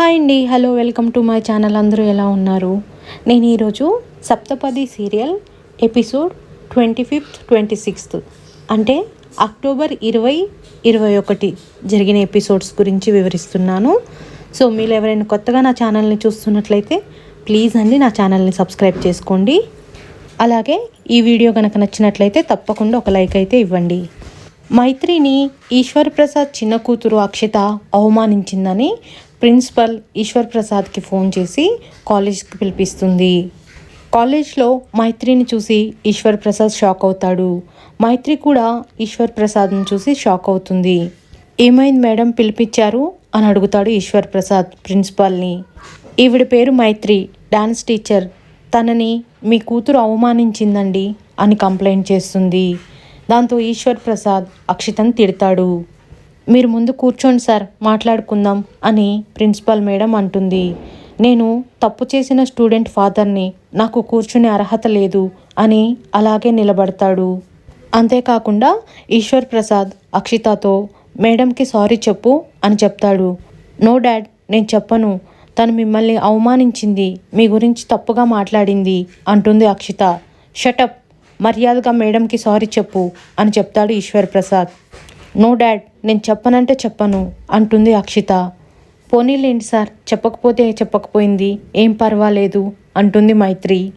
Hi అండి. Hello welcome to my channel. అందరూ ఎలా ఉన్నారు? నేను ఈరోజు Saptapadi serial episode twenty fifth twenty sixth అంటే అక్టోబర్ ఇరవై ఇరవై ఒకటి జరిగిన ఎపిసోడ్స్ గురించి వివరిస్తున్నాను. సో మీరు ఎవరైనా కొత్తగా నా ఛానల్ని చూస్తున్నట్లయితే ప్లీజ్ అండి నా ఛానల్ని సబ్స్క్రైబ్ చేసుకోండి. అలాగే ఈ వీడియో కనుక నచ్చినట్లయితే తప్పకుండా ఒక లైక్ అయితే ఇవ్వండి. మైత్రిని ఈశ్వర్ ప్రసాద్ చిన్న కూతురు అక్షిత అవమానించిందని ప్రిన్సిపల్ ఈశ్వర్ ప్రసాద్కి ఫోన్ చేసి కాలేజ్కి పిలిపిస్తుంది. కాలేజ్లో మైత్రిని చూసి ఈశ్వర్ ప్రసాద్ షాక్ అవుతాడు. మైత్రి కూడా ఈశ్వర్ ప్రసాద్ని చూసి షాక్ అవుతుంది. ఏమైంది మేడం పిలిపించారు? అని అడుగుతాడు ఈశ్వర్ ప్రసాద్ ప్రిన్సిపాల్ని. ఈవిడ పేరు మైత్రి. Dance teacher. తనని మీ కూతురు అవమానించిందండి అని కంప్లైంట్ చేస్తుంది. దాంతో ఈశ్వర్ ప్రసాద్ అక్షితను తిడతాడు. మీరు ముందు కూర్చోండి సార్ మాట్లాడుకుందాం అని ప్రిన్సిపల్ మేడం అంటుంది. నేను తప్పు చేసిన స్టూడెంట్ ఫాదర్ని నాకు కూర్చునే అర్హత లేదు అని అలాగే నిలబడతాడు. అంతేకాకుండా ఈశ్వర్ ప్రసాద్ అక్షితతో మేడంకి సారీ చెప్పు అని చెప్తాడు. నో డాడ్ నేను చెప్పను. తను మిమ్మల్ని అవమానించింది మీ గురించి తప్పుగా మాట్లాడింది అంటుంది అక్షిత. షటప్ మర్యాదగా మేడంకి సారీ చెప్పు అని చెప్తాడు ఈశ్వర్ ప్రసాద్. నో డాడ్ నేను చెప్పనంటే చెప్పను అంటుంది అక్షిత. పోనీలేండి సార్ చెప్పకపోతే చెప్పకపోయింది ఏం పర్వాలేదు అంటుంది మైత్రి.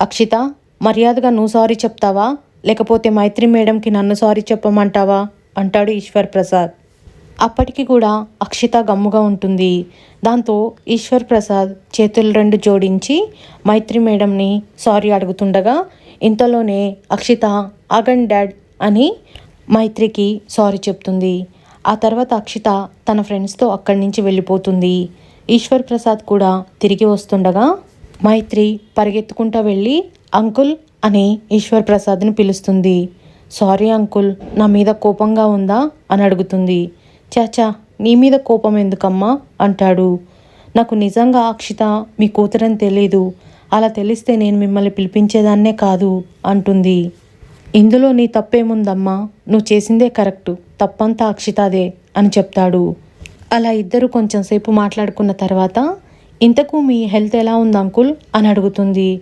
అక్షిత మర్యాదగా నువ్వు సారీ చెప్తావా? లేకపోతే మైత్రి మేడంకి నన్ను సారీ చెప్పమంటావా? అంటాడు ఈశ్వర్ ప్రసాద్. అప్పటికి కూడా అక్షిత గమ్ముగా ఉంటుంది. దాంతో ఈశ్వర్ ప్రసాద్ చేతులు రెండు జోడించి మైత్రి మేడంని సారీ అడుగుతుండగా ఇంతలోనే అక్షిత ఆగండ్ డాడ్ అని మైత్రికి సారీ చెప్తుంది. ఆ తర్వాత అక్షిత తన ఫ్రెండ్స్తో అక్కడి నుంచి వెళ్ళిపోతుంది. ఈశ్వర్ ప్రసాద్ కూడా తిరిగి వస్తుండగా మైత్రి పరిగెత్తుకుంటా వెళ్ళి అంకుల్ అని ఈశ్వర్ ప్రసాద్ని పిలుస్తుంది. సారీ అంకుల్ నా మీద కోపంగా ఉందా? అని అడుగుతుంది. చాచా నీ మీద కోపం ఎందుకమ్మా? అంటాడు. నాకు నిజంగా అక్షిత మీ కూతురని తెలీదు. అలా తెలిస్తే నేను మిమ్మల్ని పిలిపించేదాన్నే కాదు అంటుంది. ఇందులో నీ తప్పేముందమ్మా? నువ్వు చేసిందే కరెక్టు. తప్పంతా అక్షితాదే అని చెప్తాడు. అలా ఇద్దరు కొంచెం సేపు మాట్లాడుకున్న తర్వాత ఇంతకు మీ హెల్త్ ఎలా ఉంది అంకుల్? అని అడుగుతుంది.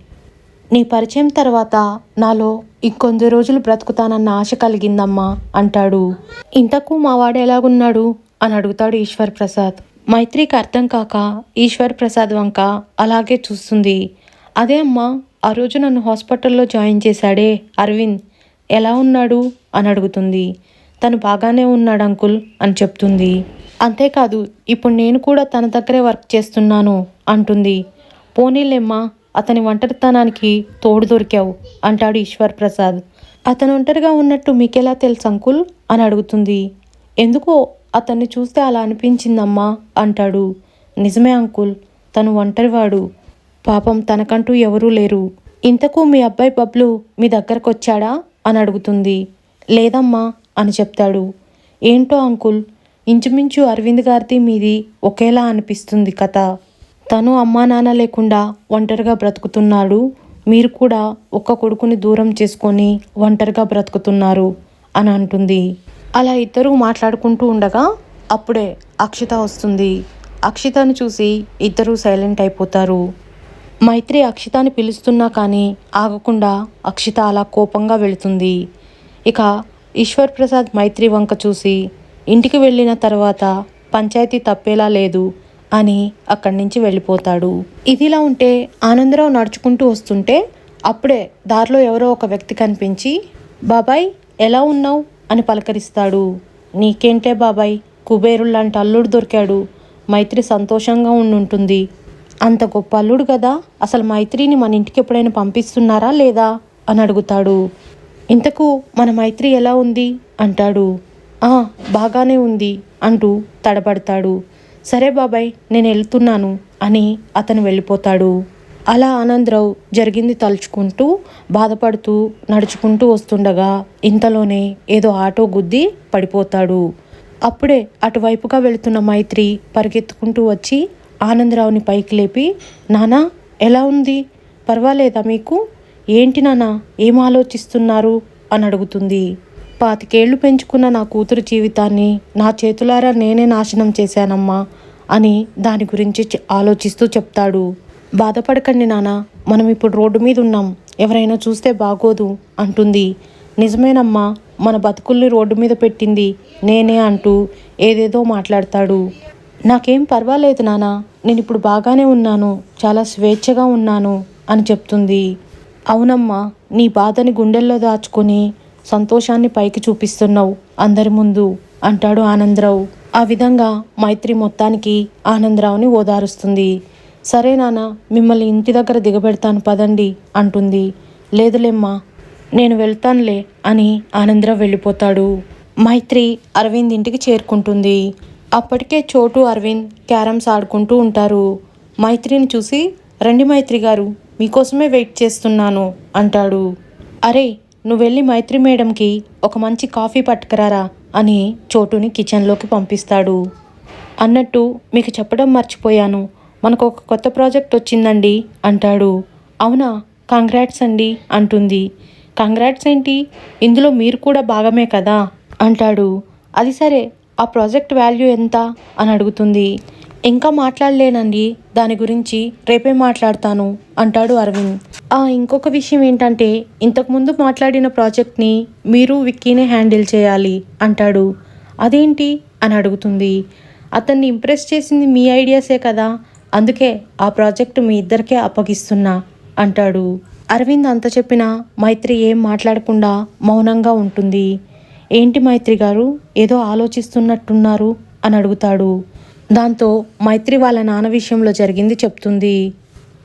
నీ పరిచయం తర్వాత నాలో ఇంకొంది రోజులు బ్రతుకుతానన్న ఆశ కలిగిందమ్మా అంటాడు. ఇంతకు మా వాడు ఎలాగున్నాడు? అని అడుగుతాడు ఈశ్వర్ ప్రసాద్. మైత్రికి అర్థం కాక ఈశ్వర్ ప్రసాద్ వంక అలాగే చూస్తుంది. అదే అమ్మా ఆ రోజు నన్ను హాస్పిటల్లో జాయిన్ చేశాడే అరవింద్. ఎలా ఉన్నాడు? అని అడుగుతుంది. తను బాగానే ఉన్నాడు అంకుల్ అని చెప్తుంది. అంతేకాదు ఇప్పుడు నేను కూడా తన దగ్గరే వర్క్ చేస్తున్నాను అంటుంది. పోనీలేమ్మా అతని ఒంటరితనానికి తోడు దొరికావు అంటాడు ఈశ్వర్ ప్రసాద్. అతను ఒంటరిగా ఉన్నట్టు మీకెలా తెలుసు అంకుల్? అని అడుగుతుంది. ఎందుకో అతన్ని చూస్తే అలా అనిపించిందమ్మా అంటాడు. నిజమే అంకుల్ తను ఒంటరివాడు. పాపం తనకంటూ ఎవరూ లేరు. ఇంతకు మీ అబ్బాయి బబ్లు మీ దగ్గరకు వచ్చాడా అని అడుగుతుంది. లేదమ్మా అని చెప్తాడు. ఏంటో అంకుల్ ఇంచుమించు అరవింద్ గారిది మీది ఒకేలా అనిపిస్తుంది కథ. తను అమ్మా నాన్న లేకుండా ఒంటరిగా బ్రతుకుతున్నాడు. మీరు కూడా ఒక్క కొడుకుని దూరం చేసుకొని ఒంటరిగా బ్రతుకుతున్నారు అని అంటుంది. అలా ఇద్దరు మాట్లాడుకుంటూ ఉండగా అప్పుడే అక్షిత వస్తుంది. అక్షితను చూసి ఇద్దరూ సైలెంట్ అయిపోతారు. మైత్రి అక్షితాని పిలుస్తున్నా కానీ ఆగకుండా అక్షిత అలా కోపంగా వెళుతుంది. ఇక ఈశ్వర్ ప్రసాద్ మైత్రి వంక చూసి ఇంటికి వెళ్ళిన తర్వాత పంచాయతీ తప్పేలా లేదు అని అక్కడి నుంచి వెళ్ళిపోతాడు. ఇదిలా ఉంటే ఆనందరావు నడుచుకుంటూ వస్తుంటే అప్పుడే దారిలో ఎవరో ఒక వ్యక్తి కనిపించి బాబాయ్ ఎలా ఉన్నావు? అని పలకరిస్తాడు. నీకేంటే బాబాయ్ కుబేరుల్లాంటి అల్లుడు దొరికాడు. మైత్రి సంతోషంగా ఉండుంటుంది. అంత గొప్ప అల్లుడు కదా? అసలు మైత్రిని మన ఇంటికి ఎప్పుడైనా పంపిస్తున్నారా లేదా? అని అడుగుతాడు. ఇంతకు మన మైత్రి ఎలా ఉంది? అంటాడు. ఆ బాగానే ఉంది అంటూ తడబడతాడు. సరే బాబాయ్ నేను వెళ్తున్నాను అని అతను వెళ్ళిపోతాడు. అలా ఆనందరావు జరిగింది తలుచుకుంటూ బాధపడుతూ నడుచుకుంటూ వస్తుండగా ఇంతలోనే ఏదో ఆటో గుద్ది పడిపోతాడు. అప్పుడే అటువైపుగా వెళుతున్న మైత్రి పరిగెత్తుకుంటూ వచ్చి ఆనందరావుని పైకి లేపి నానా ఎలా ఉంది? పర్వాలేదా మీకు? ఏంటి నాన్న ఏం ఆలోచిస్తున్నారు? అని అడుగుతుంది. పాతికేళ్ళు పెంచుకున్న నా కూతురు జీవితాన్ని నా చేతులారా నేనే నాశనం చేశానమ్మా అని దాని గురించి చె- ఆలోచిస్తూ చెప్తాడు. బాధపడకండి నాన్న మనం ఇప్పుడు రోడ్డు మీద ఉన్నాం. ఎవరైనా చూస్తే బాగోదు అంటుంది. నిజమేనమ్మా మన బతుకుల్ని రోడ్డు మీద పెట్టింది నేనే అంటూ ఏదేదో మాట్లాడతాడు. నాకేం పర్వాలేదు నానా. నేను ఇప్పుడు బాగానే ఉన్నాను. చాలా స్వేచ్ఛగా ఉన్నాను అని చెప్తుంది. అవునమ్మా నీ బాధని గుండెల్లో దాచుకొని సంతోషాన్ని పైకి చూపిస్తున్నావు. అందరి ముందు అంటాడు ఆనందరావు. ఆ విధంగా మైత్రి మొత్తానికి ఆనందరావుని ఓదారుస్తుంది. సరే నాన్న మిమ్మల్ని ఇంటి దగ్గర దిగబెడతాను పదండి అంటుంది. లేదులేమ్మా నేను వెళ్తానులే అని ఆనందరావు వెళ్ళిపోతాడు. మైత్రి అరవింద్ ఇంటికి చేరుకుంటుంది. అప్పటికే చోటు అరవింద్ క్యారమ్స్ ఆడుకుంటూ ఉంటారు. మైత్రిని చూసి రండి మైత్రి గారు మీకోసమే వెయిట్ చేస్తున్నాను అంటాడు. అరే నువ్వు వెళ్ళి మైత్రి మేడంకి ఒక మంచి కాఫీ పట్టుకురారా అని చోటుని కిచెన్లోకి పంపిస్తాడు. అన్నట్టు మీకు చెప్పడం మర్చిపోయాను. మనకు ఒక కొత్త ప్రాజెక్ట్ వచ్చిందండి అంటాడు. అవునా కంగ్రాట్స్ అండి అంటుంది. కంగ్రాట్స్ ఏంటి? ఇందులో మీరు కూడా భాగమే కదా అంటాడు. అది సరే ఆ ప్రాజెక్ట్ వాల్యూ ఎంత? అని అడుగుతుంది. ఇంకా మాట్లాడలేనండి. దాని గురించి రేపే మాట్లాడతాను అంటాడు అరవింద్. ఆ ఇంకొక విషయం ఏంటంటే ఇంతకుముందు మాట్లాడిన ప్రాజెక్ట్ని మీరు విక్కీనే హ్యాండిల్ చేయాలి అంటాడు. అదేంటి? అని అడుగుతుంది. అతన్ని ఇంప్రెస్ చేసింది మీ ఐడియాసే కదా. అందుకే ఆ ప్రాజెక్టు మీ ఇద్దరికే అప్పగిస్తున్నా అంటాడు. అరవింద్ అంత చెప్పినా మైత్రి ఏం మాట్లాడకుండా మౌనంగా ఉంటుంది. ఏంటి మైత్రి గారు? ఏదో ఆలోచిస్తున్నట్టున్నారు అని అడుగుతాడు. దాంతో మైత్రి వాళ్ళ నాన్న విషయంలో జరిగింది చెప్తుంది.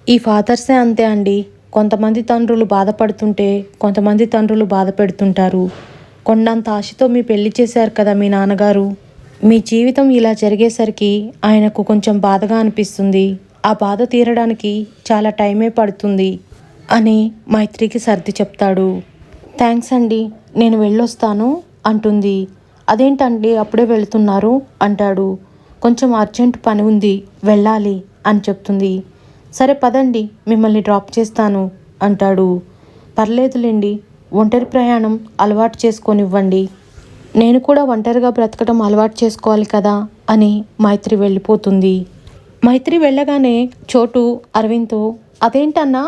ఈ ఫాదర్సే అంతే అండి. కొంతమంది తండ్రులు బాధపడుతుంటే కొంతమంది తండ్రులు బాధ పెడుతుంటారు కొండంత ఆశతో మీ పెళ్ళి చేశారు కదా మీ నాన్నగారు. మీ జీవితం ఇలా జరిగేసరికి ఆయనకు కొంచెం బాధగా అనిపిస్తుంది. ఆ బాధ తీరడానికి చాలా టైమే పడుతుంది అని మైత్రికి సర్ది చెప్తాడు. థ్యాంక్స్ అండి. నేను వెళ్ళొస్తాను. అంటుంది. అదేంటండి అప్పుడే వెళ్తున్నారు? అంటాడు. కొంచెం అర్జెంట్ పని ఉంది వెళ్ళాలి అని చెప్తుంది. సరే పదండి మిమ్మల్ని డ్రాప్ చేస్తాను అంటాడు. పర్లేదులేండి ఒంటరి ప్రయాణం అలవాటు చేసుకొనివ్వండి. నేను కూడా ఒంటరిగా బ్రతకడం అలవాటు చేసుకోవాలి కదా అని మైత్రి వెళ్ళిపోతుంది. మైత్రి వెళ్ళగానే చోటు అరవింద్తో అదేంటన్నా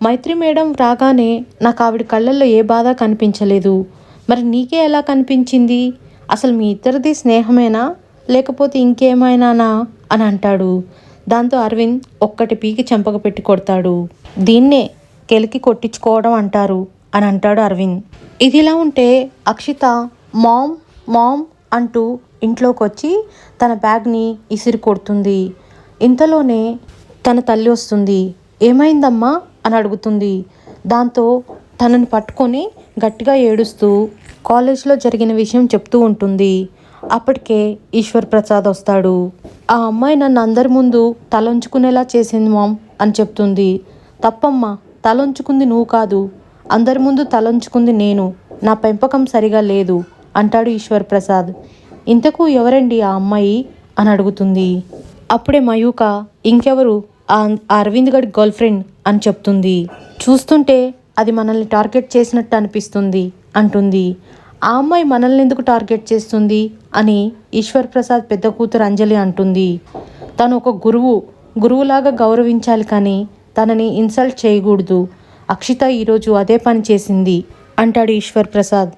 మైత్రి మేడం రాగానే నాకు ఆవిడ కళ్ళల్లో ఏ బాధ కనిపించలేదు. మరి నీకే ఎలా కనిపించింది? అసలు మీ ఇద్దరిది స్నేహమేనా? లేకపోతే ఇంకేమైనానా? అని అంటాడు. దాంతో అరవింద్ ఒక్కటి పీకి చెంపక పెట్టి కొడతాడు. దీన్నే కెలికి కొట్టించుకోవడం అంటారు అని అంటాడు అరవింద్. ఇదిలా ఉంటే అక్షిత మామ్ మామ్ అంటూ ఇంట్లోకి వచ్చి తన బ్యాగ్ని ఇసిరి కొడుతుంది. ఇంతలోనే తన తల్లి వస్తుంది. ఏమైందమ్మా? అని అడుగుతుంది. దాంతో తనని పట్టుకొని గట్టిగా ఏడుస్తూ కాలేజ్లో జరిగిన విషయం చెప్తూ ఉంటుంది. అప్పటికే ఈశ్వర్ ప్రసాద్ వస్తాడు. ఆ అమ్మాయి నన్ను అందరి ముందు తలంచుకునేలా చేసింది మామ్ అని చెప్తుంది. తప్పమ్మా తలంచుకుంది నువ్వు కాదు. అందరి ముందు తలంచుకుంది నేను. నా పెంపకం సరిగా లేదు అంటాడు ఈశ్వర్ ప్రసాద్. ఇంతకు ఎవరండి ఆ అమ్మాయి అని అడుగుతుంది. అప్పుడే మయూక ఇంకెవరు? ఆ అరవింద్ గడ్ గర్ల్ ఫ్రెండ్ అని చెప్తుంది. చూస్తుంటే అది మనల్ని టార్గెట్ చేసినట్టు అనిపిస్తుంది. అంటుంది. ఆ అమ్మాయి మనల్ని ఎందుకు టార్గెట్ చేస్తుంది? అని ఈశ్వర్ ప్రసాద్ పెద్ద కూతురు అంజలి అంటుంది. తను ఒక గురువు గురువులాగా గౌరవించాలి కానీ తనని ఇన్సల్ట్ చేయకూడదు. అక్షిత ఈరోజు అదే పని చేసింది అంటాడు ఈశ్వర్ ప్రసాద్.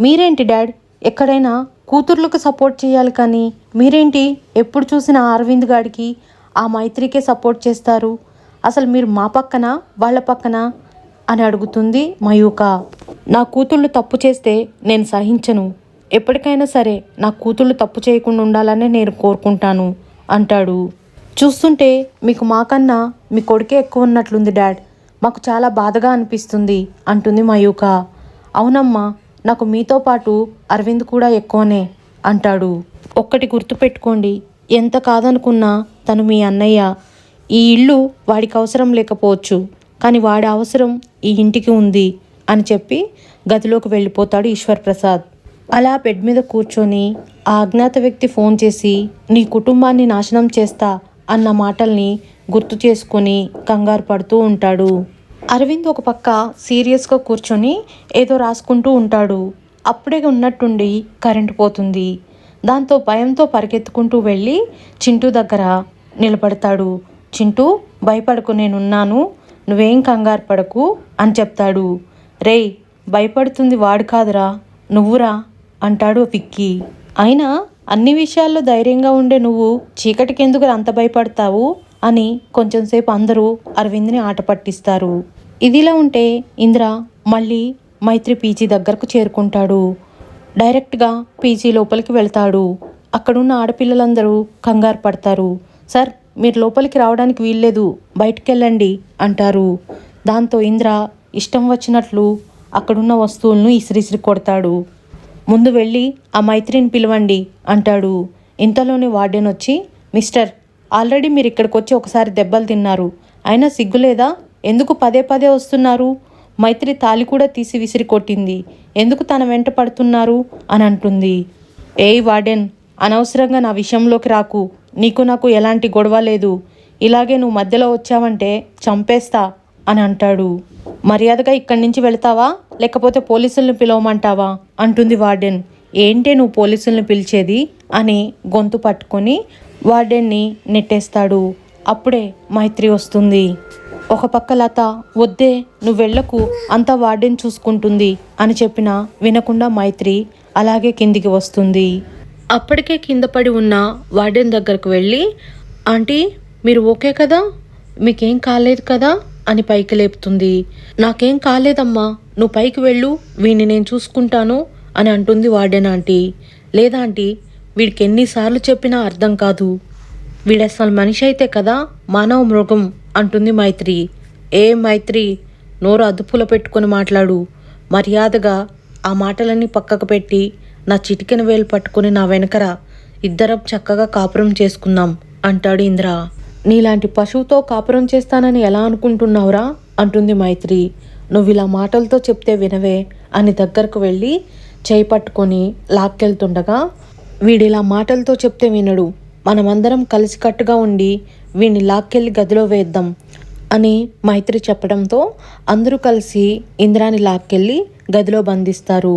మీరేంటి డాడ్? ఎక్కడైనా కూతుర్లకు సపోర్ట్ చేయాలి కానీ మీరేంటి? ఎప్పుడు చూసిన అరవింద్ గాడికి ఆ మైత్రికే సపోర్ట్ చేస్తారు? అసలు మీరు మా పక్కన వాళ్ళ పక్కన? అని అడుగుతుంది మయూక. నా కూతుళ్ళు తప్పు చేస్తే నేను సహించను. ఎప్పటికైనా సరే నా కూతుళ్ళు తప్పు చేయకుండా ఉండాలనే నేను కోరుకుంటాను అంటాడు. చూస్తుంటే మీకు మాకన్నా మీ కొడుకే ఎక్కువ ఉన్నట్లుంది డాడ్. మాకు చాలా బాధగా అనిపిస్తుంది అంటుంది మయూక. అవునమ్మా నాకు మీతో పాటు అరవింద్ కూడా ఎక్కువనే అంటాడు. ఒక్కటి గుర్తుపెట్టుకోండి ఎంత కాదనుకున్నా తను మీ అన్నయ్య. ఈ ఇల్లు వాడికి అవసరం లేకపోవచ్చు. కానీ వాడి అవసరం ఈ ఇంటికి ఉంది అని చెప్పి గదిలోకి వెళ్ళిపోతాడు ఈశ్వర్ ప్రసాద్. అలా బెడ్ మీద కూర్చొని ఆ అజ్ఞాత వ్యక్తి ఫోన్ చేసి నీ కుటుంబాన్ని నాశనం చేస్తా అన్న మాటల్ని గుర్తు చేసుకొని కంగారు పడుతూ ఉంటాడు. అరవింద్ ఒక పక్క సీరియస్గా కూర్చొని ఏదో రాసుకుంటూ ఉంటాడు. అప్పుడే ఉన్నట్టుండి కరెంటు పోతుంది. దాంతో భయంతో పరిగెత్తుకుంటూ వెళ్ళి చింటూ దగ్గర నిలబడతాడు. చింటూ భయపడకు నేనున్నాను. నువ్వేం కంగారు పడకు అని చెప్తాడు. రేయ్ భయపడుతుంది వాడు కాదురా నువ్వురా అంటాడు విక్కీ. అయినా అన్ని విషయాల్లో ధైర్యంగా ఉండే నువ్వు చీకటికి ఎందుకు అంత భయపడతావు అని కొంచెంసేపు అందరూ అరవింద్ని ఆట పట్టిస్తారు. ఇదిలా ఉంటే ఇంద్ర మళ్ళీ మైత్రి పీజీ దగ్గరకు చేరుకుంటాడు. డైరెక్ట్గా పీజీ లోపలికి వెళ్తాడు. అక్కడున్న ఆడపిల్లలందరూ కంగారు పడతారు. సార్ మీరు లోపలికి రావడానికి వీల్లేదు బయటికి వెళ్ళండి అంటారు. దాంతో ఇంద్ర ఇష్టం వచ్చినట్లు అక్కడున్న వస్తువులను ఇసిరిసిరి కొడతాడు. ముందు వెళ్ళి ఆ మైత్రిని పిలవండి అంటాడు. ఇంతలోనే వార్డెన్ వచ్చి మిస్టర్ ఆల్రెడీ మీరు ఇక్కడికి వచ్చి ఒకసారి దెబ్బలు తిన్నారు. అయినా సిగ్గులేదా ఎందుకు పదే పదే వస్తున్నారు? మైత్రి తాలి కూడా తీసి విసిరి కొట్టింది. ఎందుకు తన వెంట పడుతున్నారు? అని అంటుంది. ఏయ్ వార్డెన్ అనవసరంగా నా విషయంలోకి రాకు. నీకు నాకు ఎలాంటి గొడవ లేదు. ఇలాగే నువ్వు మధ్యలో వచ్చావంటే చంపేస్తా అని అంటాడు. మర్యాదగా ఇక్కడి నుంచి వెళ్తావా? లేకపోతే పోలీసుల్ని పిలవమంటావా? అంటుంది వార్డెన్. ఏంటే నువ్వు పోలీసుల్ని పిలిచేది? అని గొంతు పట్టుకొని వార్డెన్ని నెట్టేస్తాడు. అప్పుడే మైత్రి వస్తుంది. ఒక పక్క లత వద్దే నువ్వు వెళ్ళకు. అంతా వార్డెన్ చూసుకుంటుంది అని చెప్పిన వినకుండా మైత్రి అలాగే కిందికి వస్తుంది. అప్పటికే కింద పడి ఉన్న వార్డెన్ దగ్గరకు వెళ్ళి ఆంటీ మీరు ఓకే కదా? మీకేం కాలేదు కదా? అని పైకి లేపుతుంది. నాకేం కాలేదమ్మా. నువ్వు పైకి వెళ్ళు. వీడిని నేను చూసుకుంటాను అని అంటుంది వార్డెన్ ఆంటీ. లేదా ఆంటీ వీడికి ఎన్నిసార్లు చెప్పినా అర్థం కాదు. వీడు అసలు మనిషి అయితే కదా మానవ మృగం అంటుంది మైత్రి. ఏ మైత్రి నోరు అదుపులో పెట్టుకొని మాట్లాడు. మర్యాదగా ఆ మాటలన్నీ పక్కకు పెట్టి నా చిటికెన వేలు పట్టుకొని నా వెనకరా ఇద్దరం చక్కగా కాపురం చేసుకుందాం అంటాడు ఇంద్ర. నీలాంటి పశువుతో కాపురం చేస్తానని ఎలా అనుకుంటున్నావురా? అంటుంది మైత్రి. నువ్వు ఇలా మాటలతో చెప్తే వినవే అని దగ్గరకు వెళ్ళి చేయి పట్టుకొని లాక్కెళ్తుండగా వీడిలా మాటలతో చెప్తే వినడు. మనమందరం కలిసికట్టుగా ఉండి వీడిని లాక్కెళ్ళి గదిలో వేద్దాం అని మైత్రి చెప్పడంతో అందరూ కలిసి ఇంద్రాని లాక్కెళ్ళి గదిలో బంధిస్తారు.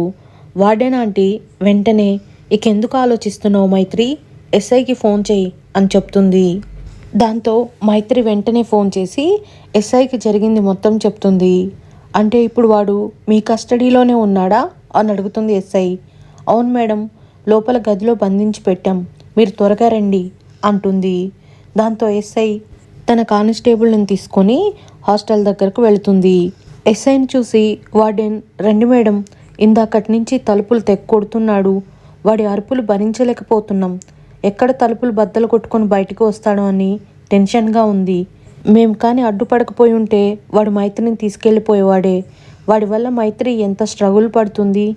Warden aunty? వెంటనే. ఇకెందుకు ఆలోచిస్తున్నావు మైత్రి? ఎస్ఐకి ఫోన్ చేయి అని చెప్తుంది. దాంతో మైత్రి వెంటనే ఫోన్ చేసి ఎస్ఐకి జరిగింది మొత్తం చెప్తుంది. అంటే ఇప్పుడు వాడు మీ కస్టడీలోనే ఉన్నాడా? అని అడుగుతుంది ఎస్ఐ. అవును మేడం లోపల గదిలో బంధించి పెట్టాం. మీరు త్వరగా రండి అంటుంది. దాంతో ఎస్ఐ తన కానిస్టేబుల్ని తీసుకొని హాస్టల్ దగ్గరకు వెళుతుంది. ఎస్ఐని చూసి వార్డెన్ రండి మేడం. ఇందాకటి నుంచి తలుపులు తెక్కొడుతున్నాడు. వాడి అరుపులు భరించలేకపోతున్నాం. ఎక్కడ తలుపులు బద్దలు కొట్టుకొని బయటకు వస్తాడో అని టెన్షన్గా ఉంది. మేము కానీ అడ్డుపడకపోయి ఉంటే వాడు మైత్రిని తీసుకెళ్ళిపోయేవాడే. వాడి వల్ల మైత్రి ఎంత స్ట్రగుల్ పడుతుంది.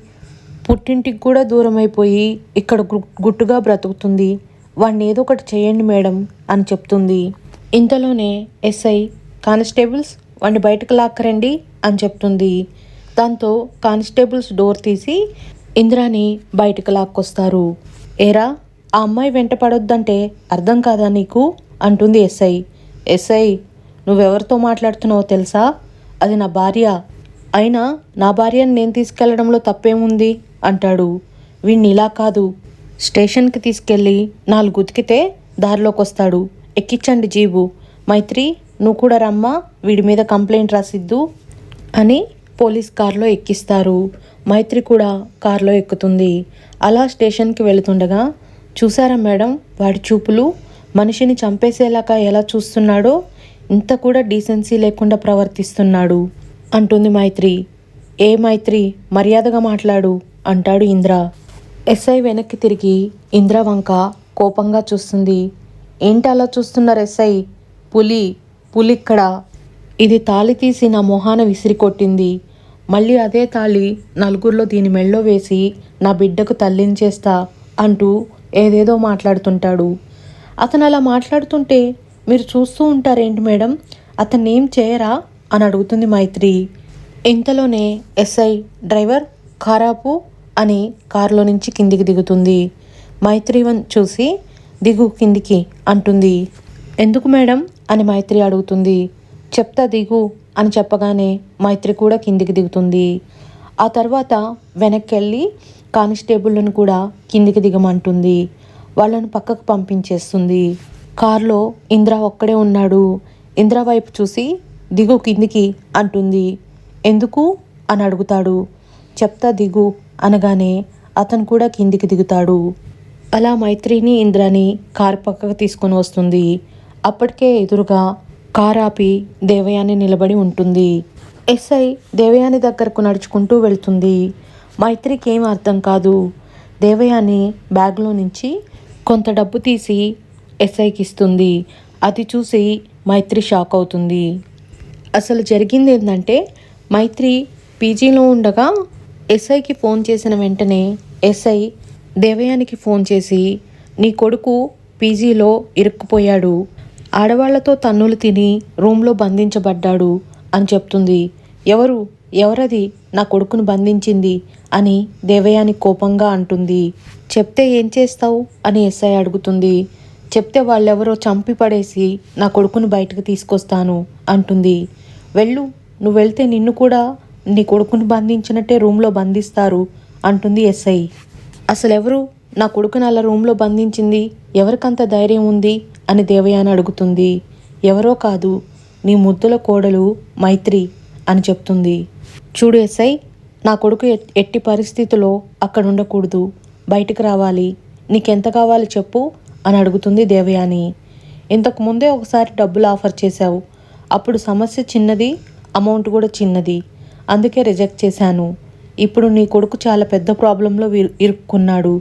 పుట్టింటికి కూడా దూరం అయిపోయి ఇక్కడ గు- గుట్టుగా బ్రతుకుతుంది. వాడిని ఏదో ఒకటి చేయండి మేడం అని చెప్తుంది. ఇంతలోనే ఎస్ఐ కానిస్టేబుల్స్ వాడిని బయటకు లాక్కరండి అని చెప్తుంది. దాంతో కానిస్టేబుల్స్ డోర్ తీసి ఇంద్రాని బయటకు లాక్కొస్తారు. ఏరా ఆ అమ్మాయి వెంట పడొద్దంటే అర్థం కాదా నీకు? అంటుంది ఎస్ఐ. ఎస్ఐ నువ్వెవరితో మాట్లాడుతున్నావో తెలుసా? అది నా భార్య. అయినా నా భార్యను నేను తీసుకెళ్ళడంలో తప్పేముంది? అంటాడు. వీణ్ణి ఇలా కాదు. స్టేషన్కి తీసుకెళ్ళి నాలుగు ఉతికితే దారిలోకి వస్తాడు ఎక్కించండి జీబు. మైత్రి నువ్వు కూడా రమ్మా వీడి మీద కంప్లైంట్ రాసిద్దు అని పోలీస్ కార్లో ఎక్కిస్తారు. మైత్రి కూడా కార్లో ఎక్కుతుంది. అలా స్టేషన్కి వెళుతుండగా చూసారా మేడం వాడి చూపులు? మనిషిని చంపేసేలాగా ఎలా చూస్తున్నాడో? ఇంత కూడా డీసెన్సీ లేకుండా ప్రవర్తిస్తున్నాడు అంటుంది మైత్రి. ఏ మైత్రి? మర్యాదగా మాట్లాడు అంటాడు ఇంద్ర. ఎస్ఐ వెనక్కి తిరిగి ఇంద్ర వంక కోపంగా చూస్తుంది. ఏంటి అలా చూస్తున్నారు ఎస్ఐ? పులి పులిక్కడ ఇది తాళి తీసి నా మొహాన విసిరి కొట్టింది మళ్ళీ అదే తాళి నలుగురిలో దీని మెళ్ళో వేసి నా బిడ్డకు తల్లించేస్తా అంటూ ఏదేదో మాట్లాడుతుంటాడు. అతను అలా మాట్లాడుతుంటే మీరు చూస్తూ ఉంటారేంటి మేడం? అతన్ని ఏం చేయరా? అని అడుగుతుంది మైత్రి. ఇంతలోనే ఎస్ఐ డ్రైవర్ కారాపు అని కారులో నుంచి కిందికి దిగుతుంది. మైత్రివన్ చూసి దిగు కిందికి అంటుంది. ఎందుకు మేడం? అని మైత్రి అడుగుతుంది. చెప్తా దిగు. అని చెప్పగానే మైత్రి కూడా కిందికి దిగుతుంది. ఆ తర్వాత వెనక్కి వెళ్ళి కానిస్టేబుల్లను కూడా కిందికి దిగమంటుంది. వాళ్ళను పక్కకు పంపించేస్తుంది. కారులో ఇంద్ర ఒక్కడే ఉన్నాడు. ఇంద్ర వైపు చూసి దిగు కిందికి అంటుంది. ఎందుకు? అని అడుగుతాడు. చెప్తా దిగు అనగానే అతను కూడా కిందికి దిగుతాడు. అలా మైత్రిని ఇంద్రని కారు పక్కకు తీసుకొని వస్తుంది. అప్పటికే ఎదురుగా కారాపి దేవయాని నిలబడి ఉంటుంది. ఎస్ఐ దేవయాని దగ్గరకు నడుచుకుంటూ వెళ్తుంది. మైత్రికి ఏం అర్థం కాదు. దేవయాని బ్యాగ్లో నుంచి కొంత డబ్బు తీసి ఎస్ఐకి ఇస్తుంది అది చూసి మైత్రి షాక్ అవుతుంది. అసలు జరిగింది ఏంటంటే మైత్రి పీజీలో ఉండగా ఎస్ఐకి ఫోన్ చేసిన వెంటనే ఎస్ఐ దేవయానికి ఫోన్ చేసి నీ కొడుకు పీజీలో ఇరుక్కుపోయాడు. ఆడవాళ్ళతో తన్నులు తిని రూమ్లో బంధించబడ్డాడు అని చెప్తుంది. ఎవరు? ఎవరది? నా కొడుకును బంధించింది అని దేవయాని కోపంగా అంటుంది. చెప్తే ఏం చేస్తావు? అని ఎస్ఐ అడుగుతుంది. చెప్తే వాళ్ళెవరో చంపి పడేసి నా కొడుకును బయటకు తీసుకొస్తాను అంటుంది. వెళ్ళు నువ్వు వెళ్తే నిన్ను కూడా నీ కొడుకును బంధించినట్టే రూమ్లో బంధిస్తారు అంటుంది ఎస్ఐ. అసలు ఎవరు నా కొడుకుని అలా రూమ్లో బంధించింది. ఎవరికంత ధైర్యం ఉంది? అని దేవయాని అడుగుతుంది. ఎవరో కాదు నీ ముద్దుల కోడలు మైత్రి అని చెప్తుంది. చూడు ఎస్ఐ నా కొడుకు ఎట్టి పరిస్థితిలో అక్కడ ఉండకూడదు. బయటికి రావాలి. నీకెంత కావాలి చెప్పు అని అడుగుతుంది దేవయాని. ఇంతకు ముందే ఒకసారి డబ్బులు ఆఫర్ చేశావు. అప్పుడు సమస్య చిన్నది అమౌంట్ కూడా చిన్నది. అందుకే రిజెక్ట్ చేశాను. ఇప్పుడు నీ కొడుకు చాలా పెద్ద ప్రాబ్లంలో ఇరు- ఇరుక్కున్నాడు.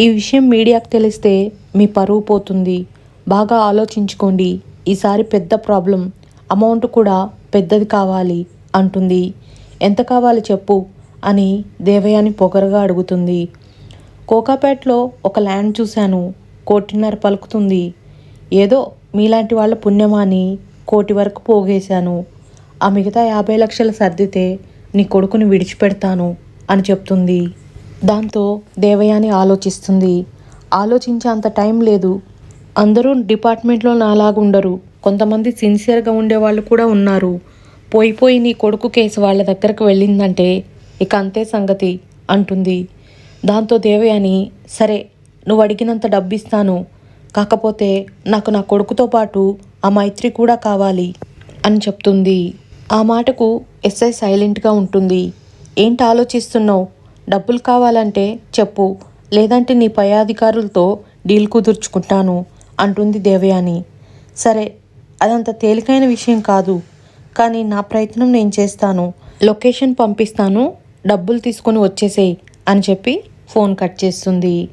ఈ విషయం మీడియాకు తెలిస్తే మీ పరువు పోతుంది. బాగా ఆలోచించుకోండి. ఈసారి పెద్ద ప్రాబ్లం. అమౌంట్ కూడా పెద్దది కావాలి అంటుంది. ఎంత కావాలి చెప్పు అని దేవయాని పొగరగా అడుగుతుంది. కోకాపేటలో ఒక ల్యాండ్ చూశాను. కోటిన్నర పలుకుతుంది. ఏదో మీలాంటి వాళ్ళ పుణ్యమాని కోటి వరకు పోగేశాను. ఆ మిగతా యాభై లక్షలు సర్దితే నీ కొడుకుని విడిచిపెడతాను అని చెప్తుంది. దాంతో దేవయాని ఆలోచిస్తుంది. ఆలోచించే అంత టైం లేదు. అందరూ డిపార్ట్మెంట్లో నాలాగుండరు కొంతమంది సిన్సియర్గా ఉండేవాళ్ళు కూడా ఉన్నారు. పోయి పోయి నీ కొడుకు కేసు వాళ్ళ దగ్గరకు వెళ్ళిందంటే ఇక అంతే సంగతి అంటుంది. దాంతో దేవయాని సరే నువ్వు అడిగినంత డబ్బిస్తాను. కాకపోతే నాకు నా కొడుకుతో పాటు ఆ మైత్రి కూడా కావాలి అని చెప్తుంది. ఆ మాటకు ఎస్ఐ సైలెంట్గా ఉంటుంది. ఏంటి ఆలోచిస్తున్నావు? డబ్బులు కావాలంటే చెప్పు లేదంటే నీ పై అధికారులతో డీల్ కుదుర్చుకుంటాను అంటుంది దేవయాని. సరే అదంత తేలికైన విషయం కాదు కానీ నా ప్రయత్నం నేను చేస్తాను. లొకేషన్ పంపిస్తాను డబ్బులు తీసుకొని వచ్చేసేయ్ అని చెప్పి ఫోన్ కట్ చేస్తుంది.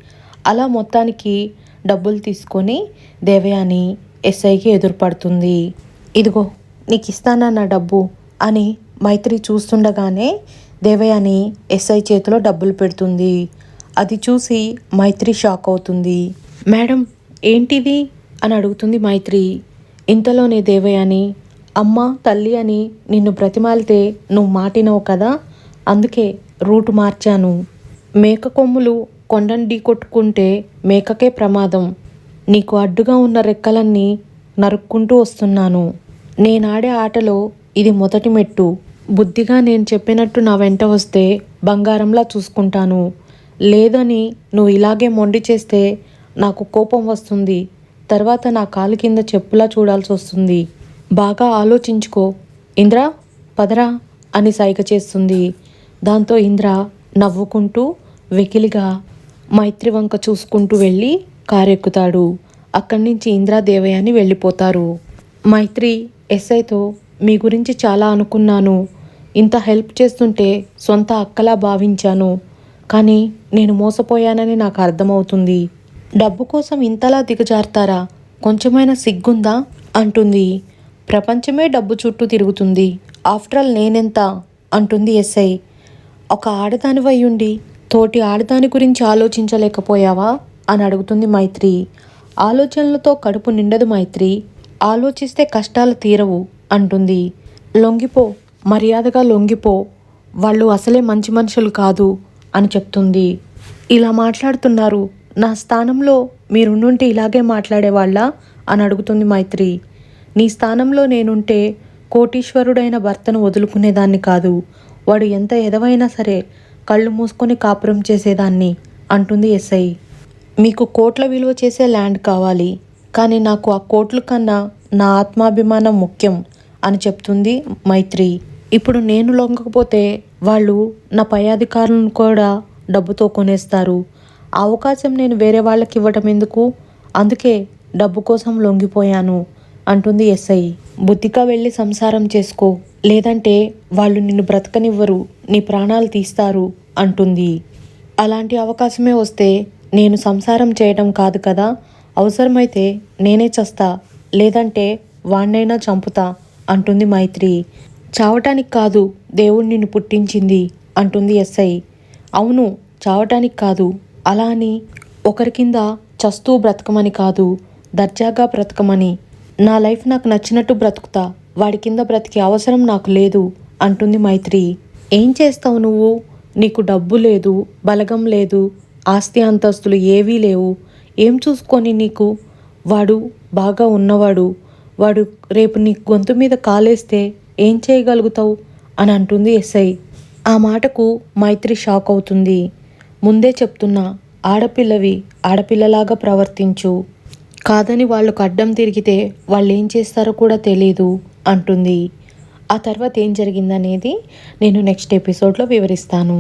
అలా మొత్తానికి డబ్బులు తీసుకొని దేవయాని ఎస్ఐకి ఎదురుపడుతుంది. ఇదిగో నీకు ఇస్తానన్న డబ్బు అని మైత్రి చూస్తుండగానే దేవయాని ఎస్ఐ చేతిలో డబ్బులు పెడుతుంది. అది చూసి మైత్రి షాక్ అవుతుంది. మేడం ఏంటిది? అని అడుగుతుంది మైత్రి. ఇంతలోనే దేవయాని అమ్మ తల్లి అని నిన్ను బ్రతిమాలితే నువ్వు మాటినవు కదా? అందుకే రూట్ మార్చాను. మేక కొమ్ములు కొండను ఢీకొట్టుకుంటే మేకకే ప్రమాదం. నీకు అడ్డుగా ఉన్న రెక్కలన్నీ నరుక్కుంటూ వస్తున్నాను. నేనాడే ఆటలో ఇది మొదటి మెట్టు. బుద్ధిగా నేను చెప్పినట్టు నా వెంట వస్తే బంగారంలా చూసుకుంటాను. లేదని నువ్వు ఇలాగే మొండి చేస్తే నాకు కోపం వస్తుంది. తర్వాత నా కాలు కింద చెప్పులా చూడాల్సి వస్తుంది. బాగా ఆలోచించుకో. ఇంద్ర పదరా అని సైగ చేస్తుంది. దాంతో ఇంద్ర నవ్వుకుంటూ వెకిలిగా మైత్రి వంక చూసుకుంటూ వెళ్ళి కారెక్కుతాడు. అక్కడి నుంచి ఇంద్రా దేవయాని వెళ్ళిపోతారు. మైత్రి ఎస్ఐతో మీ గురించి చాలా అనుకున్నాను. ఇంత హెల్ప్ చేస్తుంటే సొంత అక్కలా భావించాను. కానీ నేను మోసపోయానని నాకు అర్థమవుతుంది. డబ్బు కోసం ఇంతలా దిగజారుతారా? కొంచెమైనా సిగ్గుందా? అంటుంది. ప్రపంచమే డబ్బు చుట్టూ తిరుగుతుంది. ఆఫ్టర్ ఆల్ నేనెంత? అంటుంది ఎస్ఐ. ఒక ఆడదాని అయ్యుండి తోటి ఆడదాని గురించి ఆలోచించలేకపోయావా? అని అడుగుతుంది మైత్రి. ఆలోచనలతో కడుపు నిండదు మైత్రి. ఆలోచిస్తే కష్టాలు తీరవు అంటుంది. లొంగిపో. మర్యాదగా లొంగిపో. వాళ్ళు అసలే మంచి మనుషులు కాదు అని చెప్తుంది. ఇలా మాట్లాడుతున్నారు. నా స్థానంలో మీరుండుంటే ఇలాగే మాట్లాడేవాళ్ళ? అని అడుగుతుంది మైత్రి. నీ స్థానంలో నేనుంటే కోటీశ్వరుడైన భర్తను వదులుకునేదాన్ని కాదు. వాడు ఎంత ఎదవైనా సరే కళ్ళు మూసుకొని కాపురం చేసేదాన్ని అంటుంది ఎస్ఐ. మీకు కోట్ల విలువ చేసే ల్యాండ్ కావాలి. కానీ నాకు ఆ కోట్లు కన్నా నా ఆత్మాభిమానం ముఖ్యం అని చెప్తుంది మైత్రి. ఇప్పుడు నేను లొంగకపోతే వాళ్ళు నా పై అధికారులను కూడా డబ్బుతో కొనేస్తారు. ఆ అవకాశం నేను వేరే వాళ్ళకి ఇవ్వటం ఎందుకు? అందుకే డబ్బు కోసం లొంగిపోయాను అంటుంది ఎస్ఐ. బుద్ధిగా వెళ్ళి సంసారం చేసుకో లేదంటే వాళ్ళు నిన్ను బ్రతకనివ్వరు నీ ప్రాణాలు తీస్తారు అంటుంది. అలాంటి అవకాశమే వస్తే నేను సంసారం చేయడం కాదు కదా? అవసరమైతే నేనే చస్తా లేదంటే వాణ్ణైనా చంపుతా అంటుంది మైత్రి. చావటానికి కాదు దేవుడు నిన్ను పుట్టించింది అంటుంది ఎస్ఐ. అవును చావటానికి కాదు. అలా అని ఒకరి కింద చస్తూ బ్రతకమని కాదు దర్జాగా బ్రతకమని. నా లైఫ్ నాకు నచ్చినట్టు బ్రతుకుతా వాడి కింద బ్రతికే అవసరం నాకు లేదు అంటుంది మైత్రి. ఏం చేస్తావు నువ్వు? నీకు డబ్బు లేదు బలగం లేదు ఆస్తి అంతస్తులు ఏవీ లేవు. ఏం చూసుకొని నీకు? వాడు బాగా ఉన్నవాడు. వాడు రేపు నీ గొంతు మీద కాలేస్తే ఏం చేయగలుగుతావు? అని అంటుంది ఎస్ఐ. ఆ మాటకు మైత్రి షాక్ అవుతుంది. ముందే చెప్తున్నా ఆడపిల్లవి ఆడపిల్లలాగా ప్రవర్తించు. కాదని వాళ్ళకు అడ్డం తిరిగితే వాళ్ళు ఏం చేస్తారో కూడా తెలియదు అంటుంది. ఆ తర్వాత ఏం జరిగిందనేది నేను నెక్స్ట్ ఎపిసోడ్లో వివరిస్తాను.